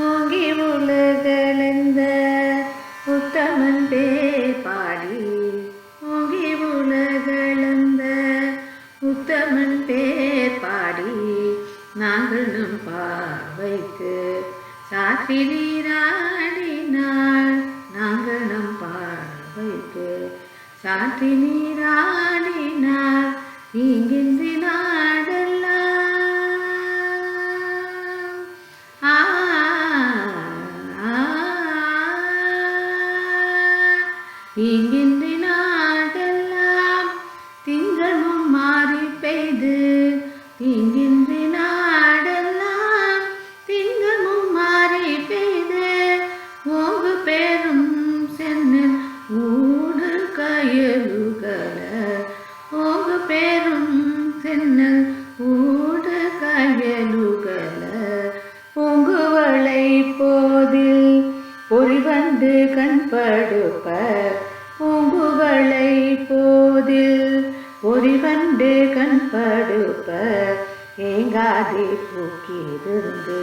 ஓங்கி உலகளந்த உத்தமன் பேர் பாடி ஓங்கி உலகளந்த உத்தமன் பேர் பாடி நாங்கள் நம் பார்வைக்கு சாட்சி நீராடினாள் நாங்கள் நம் பார்வைக்கு சாட்சி நீராடினாள் இங்கின்றி இங்கின்றி நாடெல்லாம் திங்களும் மாறி பெய்து. இங்கின்றி நாடெல்லாம் திங்களும் மாறி பெய்து. ஓங்கு பெரும் சென்னல் ஊடு கயலுகல ஓங்கு பெரும் சென்னல் பொறிவண்டு கண்படுப்ப பூங்குவளை போதில் பொறிவண்டு கண்படுப்ப ஏங்காதி பூக்கியிருந்து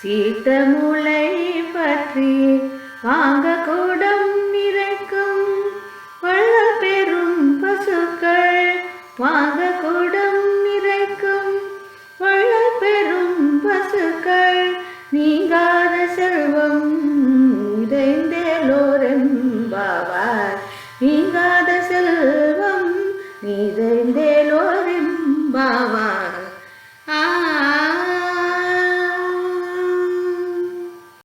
சீத்த முளை பற்றி வாங்க கூடம் நிறைக்கும் வள்ள பெரும் பசுக்கள் வாங்க கூடம் நிறைக்கும் வள்ள பெரும் பசுக்கள் நீங்காத செல்வம் நீங்காத செல்வம் நிறைந்தே